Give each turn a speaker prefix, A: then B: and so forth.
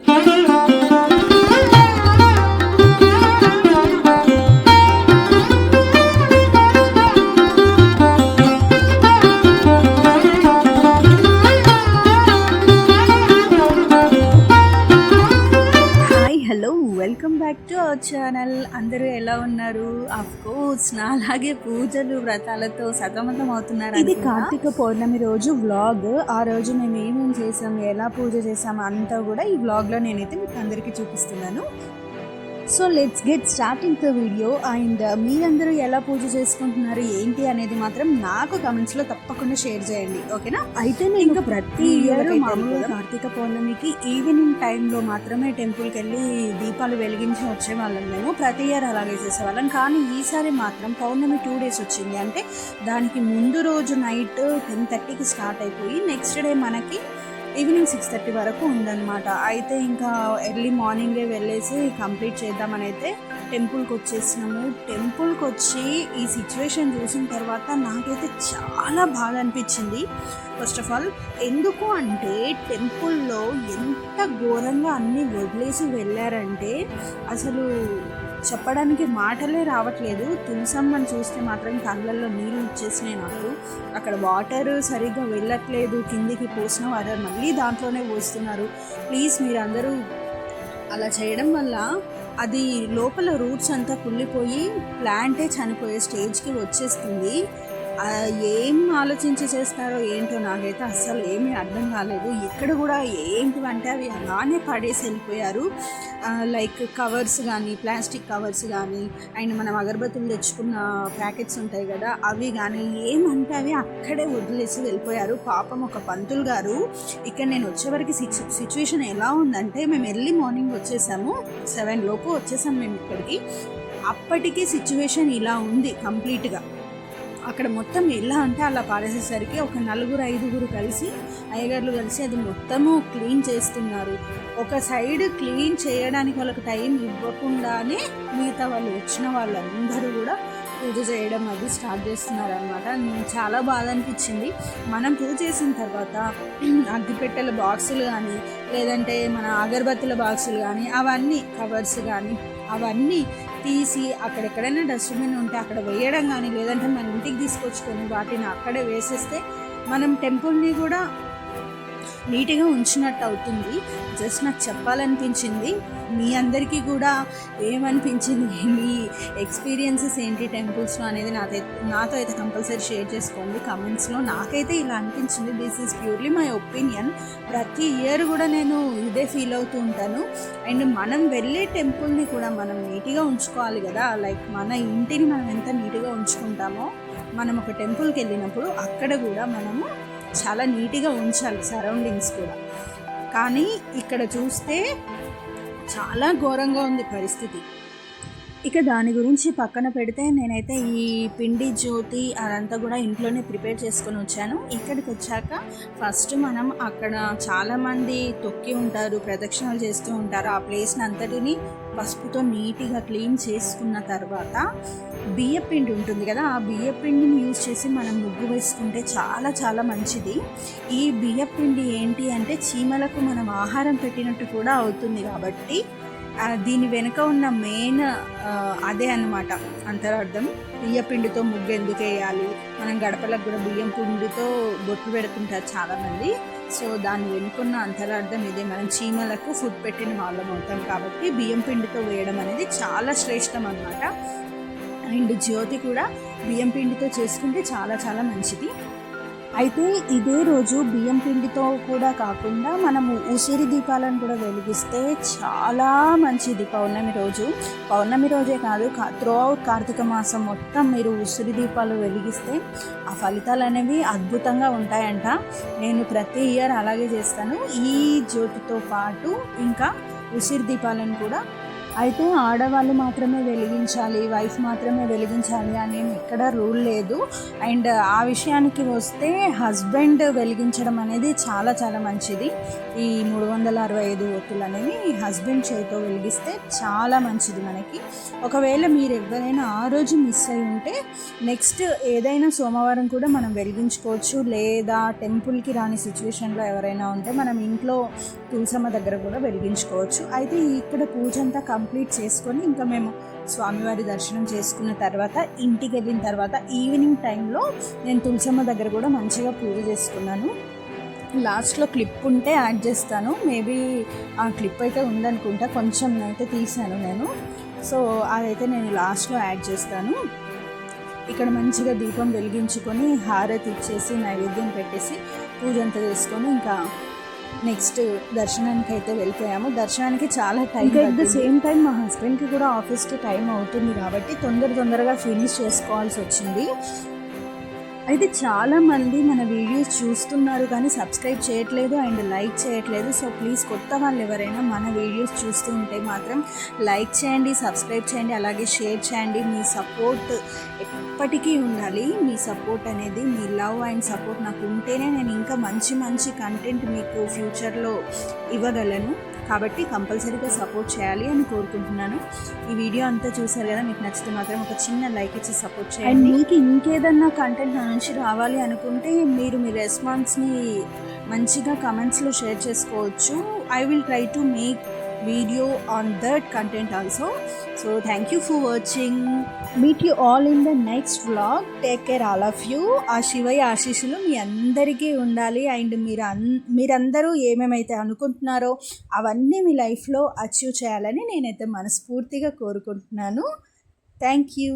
A: Música channel అందరూ ఎలా ఉన్నారు? అఫ్ కోర్స్ నాలాగే పూజలు వ్రతాలతో సతమతం అవుతున్నారు
B: ఇది. కార్తీక పౌర్ణమి రోజు వ్లాగ్ ఆ రోజు మేము ఏమేమి చేసాం ఎలా పూజ చేసాం అంతా కూడా ఈ వ్లాగ్లో నేనైతే మీకు అందరికీ చూపిస్తున్నాను. So let's get starting the video and మీరందరూ ఎలా పూజ చేసుకుంటున్నారు ఏంటి అనేది మాత్రం నాకు కమెంట్స్లో తప్పకుండా షేర్ చేయండి. ఓకేనా అయితే నేను ఇంకా ప్రతి ఇయర్ మామూలుగా కార్తీక పౌర్ణమికి ఈవినింగ్ టైంలో మాత్రమే టెంపుల్కి వెళ్ళి దీపాలు వెలిగించి వచ్చేవాళ్ళం మేము. ప్రతి ఇయర్ అలాగే చేసేవాళ్ళం. కానీ ఈసారి మాత్రం పౌర్ణమి టూ డేస్ వచ్చింది. అంటే దానికి ముందు రోజు నైట్ టెన్ థర్టీకి స్టార్ట్ అయిపోయి నెక్స్ట్ డే మనకి ఈవినింగ్ సిక్స్ థర్టీ వరకు ఉందన్నమాట. అయితే ఇంకా ఎర్లీ మార్నింగే వెళ్ళేసి కంప్లీట్ చేద్దామని అయితే టెంపుల్కి వచ్చేసినాము. టెంపుల్కి వచ్చి ఈ సిచ్యువేషన్ చూసిన తర్వాత నాకైతే చాలా బాగా అనిపించింది. ఫస్ట్ ఆఫ్ ఆల్ ఎందుకు అంటే టెంపుల్లో ఎంత ఘోరంగా అన్నీ వదిలేసి వెళ్ళారంటే అసలు చెప్పడానికి మాటలే రావట్లేదు. తులసమ్మని చూస్తే మాత్రం కళ్ళల్లో నీళ్ళు వచ్చేసినాయి నాకు. అక్కడ వాటర్ సరిగ్గా వెళ్ళట్లేదు. కిందికి పోసిన వాటర్ మళ్ళీ దాంట్లోనే పోస్తున్నారు. ప్లీజ్ మీరందరూ అలా చేయడం వల్ల అది లోపల రూట్స్ అంతా కుళ్ళిపోయి ప్లాంటే చనిపోయే స్టేజ్కి వచ్చేస్తుంది. ఏం ఆలోచించి చేస్తారో ఏంటో నాకైతే అస్సలు ఏమీ అర్థం కాలేదు. ఇక్కడ కూడా ఏంటివంటే అవి అలానే పడేసి వెళ్ళిపోయారు. లైక్ కవర్స్ కానీ ప్లాస్టిక్ కవర్స్ కానీ అండ్ మనం అగరబత్తులు తెచ్చుకున్న ప్యాకెట్స్ ఉంటాయి కదా అవి కానీ ఏమంటే అవి అక్కడే వదిలేసి వెళ్ళిపోయారు. పాపం ఒక పంతులు గారు ఇక్కడ నేను వచ్చేవరకు సిచు సిచ్యువేషన్ ఎలా ఉందంటే మేము ఎర్లీ మార్నింగ్ వచ్చేసాము. సెవెన్ లోపు వచ్చేసాము మేము ఇక్కడికి. అప్పటికీ సిచ్యువేషన్ ఇలా ఉంది కంప్లీట్గా. అక్కడ మొత్తం ఎలా అంటే అలా పారేసేసరికి ఒక నలుగురు ఐదుగురు కలిసి అయ్యగారులు కలిసి అది మొత్తము క్లీన్ చేస్తున్నారు. ఒక సైడ్ క్లీన్ చేయడానికి వాళ్ళకి టైం ఇవ్వకుండానే మిగతా వాళ్ళు వచ్చిన వాళ్ళందరూ కూడా పూజ చేయడం అది స్టార్ట్ చేస్తున్నారు అనమాట చాలా బాధ అనిపించింది. మనం పూజ చేసిన తర్వాత అగ్గిపెట్టెల బాక్సులు కానీ లేదంటే మన అగరబత్తుల బాక్సులు కానీ అవన్నీ కవర్స్ కానీ అవన్నీ తీసి అక్కడెక్కడైనా డస్ట్బిన్ ఉంటే అక్కడ వేయడం కానీ లేదంటే మన ఇంటికి తీసుకొచ్చుకొని వాటిని అక్కడే వేసేస్తే మనం టెంపుల్ని కూడా నీట్గా ఉంచినట్టు అవుతుంది. జస్ట్ నాకు చెప్పాలనిపించింది. మీ అందరికీ కూడా ఏమనిపించింది? మీ ఎక్స్పీరియన్సెస్ ఏంటి టెంపుల్స్లో అనేది నాతో నాతో అయితే కంపల్సరీ షేర్ చేసుకోండి. కమెంట్స్లో నాకైతే ఇలా అనిపించింది. This is purely my opinion ప్రతి ఇయర్ కూడా నేను ఇదే ఫీల్ అవుతూ ఉంటాను. అండ్ మనం వెళ్ళే టెంపుల్ని కూడా మనం నీట్గా ఉంచుకోవాలి కదా. లైక్ మన ఇంటిని మనం ఎంత నీట్గా ఉంచుకుంటామో మనం ఒక టెంపుల్కి వెళ్ళినప్పుడు అక్కడ కూడా మనము చాలా నీట్గా ఉంచాలి సరౌండింగ్స్ కూడా. కానీ ఇక్కడ చూస్తే చాలా ఘోరంగా ఉంది పరిస్థితి. ఇక దాని గురించి పక్కన పెడితే నేనైతే ఈ పిండి జ్యోతి అదంతా కూడా ఇంట్లోనే ప్రిపేర్ చేసుకొని వచ్చాను. ఇక్కడికి వచ్చాక ఫస్ట్ మనం అక్కడ చాలామంది తొక్కి ఉంటారు ప్రదక్షిణలు చేస్తూ ఉంటారు. ఆ ప్లేస్ని అంతటిని పసుపుతో నీట్గా క్లీన్ చేసుకున్న తర్వాత బియ్యపిండి ఉంటుంది కదా ఆ బియ్యపిండిని యూజ్ చేసి మనం ముగ్గు వేసుకుంటే చాలా చాలా మంచిది. ఈ బియ్యపిండి ఏంటి అంటే చీమలకు మనం ఆహారం పెట్టినట్టు కూడా అవుతుంది కాబట్టి దీని వెనుక ఉన్న మెయిన్ అదే అన్నమాట. అంతరార్థం. బియ్య పిండితో ముగ్గు ఎందుకు వేయాలి? మనం గడపలకు కూడా బియ్యం పిండితో బొట్టు పెడుతుంటారు చాలామంది. సో దాని వెనుకున్న అంతరార్థం ఇదే. మనం చీమలకు ఫుడ్ పెట్టిన వాళ్ళం అవుతాం కాబట్టి బియ్యం పిండితో వేయడం అనేది చాలా శ్రేష్టం అనమాట అండ్ జ్యోతి కూడా బియ్యం పిండితో చేసుకుంటే చాలా చాలా మంచిది. అయితే ఇదే రోజు బియ్యం పిండితో కూడా కాకుండా మనము ఉసిరి దీపాలను కూడా వెలిగిస్తే చాలా మంచిది పౌర్ణమి రోజు. పౌర్ణమి రోజే కాదు త్రూ అవుట్ కార్తీక మాసం మొత్తం మీరు ఉసిరి దీపాలు వెలిగిస్తే ఆ ఫలితాలు అనేవి అద్భుతంగా ఉంటాయంట. నేను ప్రతి ఇయర్ అలాగే చేస్తాను. ఈ జ్యోతితో పాటు ఇంకా ఉసిరి దీపాలను కూడా అయితే ఆడవాళ్ళు మాత్రమే వెలిగించాలి వైఫ్ మాత్రమే వెలిగించాలి అని ఎక్కడ రూల్ లేదు. అండ్ ఆ విషయానికి వస్తే హస్బెండ్ వెలిగించడం అనేది చాలా చాలా మంచిది. ఈ మూడు వందల అరవై ఐదు ఒత్తులు అనేవి హస్బెండ్ చేతితో వెలిగిస్తే చాలా మంచిది మనకి. ఒకవేళ మీరు ఎవరైనా ఆ రోజు మిస్ అయి ఉంటే నెక్స్ట్ ఏదైనా సోమవారం కూడా మనం వెలిగించుకోవచ్చు. లేదా టెంపుల్కి రాని సిచ్యువేషన్లో ఎవరైనా ఉంటే మనం ఇంట్లో తులసమ్మ దగ్గర కూడా వెలిగించుకోవచ్చు. అయితే ఇక్కడ పూజ అంతా కంప్లీట్ చేసుకొని ఇంకా మేము స్వామివారి దర్శనం చేసుకున్న తర్వాత ఇంటికి వెళ్ళిన తర్వాత ఈవినింగ్ టైంలో నేను తులసమ్మ దగ్గర కూడా మంచిగా పూజ చేసుకున్నాను. లాస్ట్లో క్లిప్ ఉంటే యాడ్ చేస్తాను. మేబీ ఆ క్లిప్ అయితే ఉందనుకుంటా. కొంచెం అయితే తీసాను నేను. సో అదైతే నేను లాస్ట్లో యాడ్ చేస్తాను. ఇక్కడ మంచిగా దీపం వెలిగించుకొని హారతి ఇచ్చేసి నైవేద్యం పెట్టేసి పూజ అంతా చేసుకొని ఇంకా నెక్స్ట్ దర్శనానికి అయితే వెళ్ళిపోయాము. దర్శనానికి చాలా time at the same time మా హస్బెండ్కి కూడా ఆఫీస్కి టైం అవుతుంది కాబట్టి తొందర తొందరగా ఫినిష్ చేసుకోవాల్సి వచ్చింది. అయితే చాలా మంది మన వీడియోస్ చూస్తున్నారు కానీ సబ్స్క్రైబ్ చేయట్లేదు అండ్ లైక్ చేయట్లేదు. సో ప్లీజ్ కొత్త వాళ్ళు ఎవరైనా మన వీడియోస్ చూస్తూ ఉంటే మాత్రం లైక్ చేయండి సబ్స్క్రైబ్ చేయండి అలాగే షేర్ చేయండి. మీ సపోర్ట్ ఎప్పటికీ ఉండాలి. మీ సపోర్ట్ అనేది మీ లవ్ అండ్ సపోర్ట్ నాకు ఉంటేనే నేను ఇంకా మంచి మంచి కంటెంట్ మీకు ఫ్యూచర్లో ఇవ్వగలను. కాబట్టి కంపల్సరీగా సపోర్ట్ చేయాలి అని కోరుకుంటున్నాను. ఈ వీడియో అంతా చూసారు కదా మీకు నచ్చితే మాత్రం ఒక చిన్న లైక్ ఇచ్చి సపోర్ట్ చేయండి. అండ్ మీకు ఇంకేదన్నా కంటెంట్ నా నుంచి రావాలి అనుకుంటే మీరు మీ రెస్పాన్స్ని మంచిగా కమెంట్స్లో షేర్ చేసుకోవచ్చు. I will try to make video on that content also so thank you for watching meet you all in the next vlog take care all of you ఆ శివయ్య ఆశీస్సులు మీ అందరికీ ఉండాలి. అండ్ మీరు అన్ మీరందరూ ఏమేమైతే అనుకుంటున్నారో అవన్నీ మీ లైఫ్లో అచీవ్ చేయాలని నేనైతే మనస్ఫూర్తిగా కోరుకుంటున్నాను. Thank you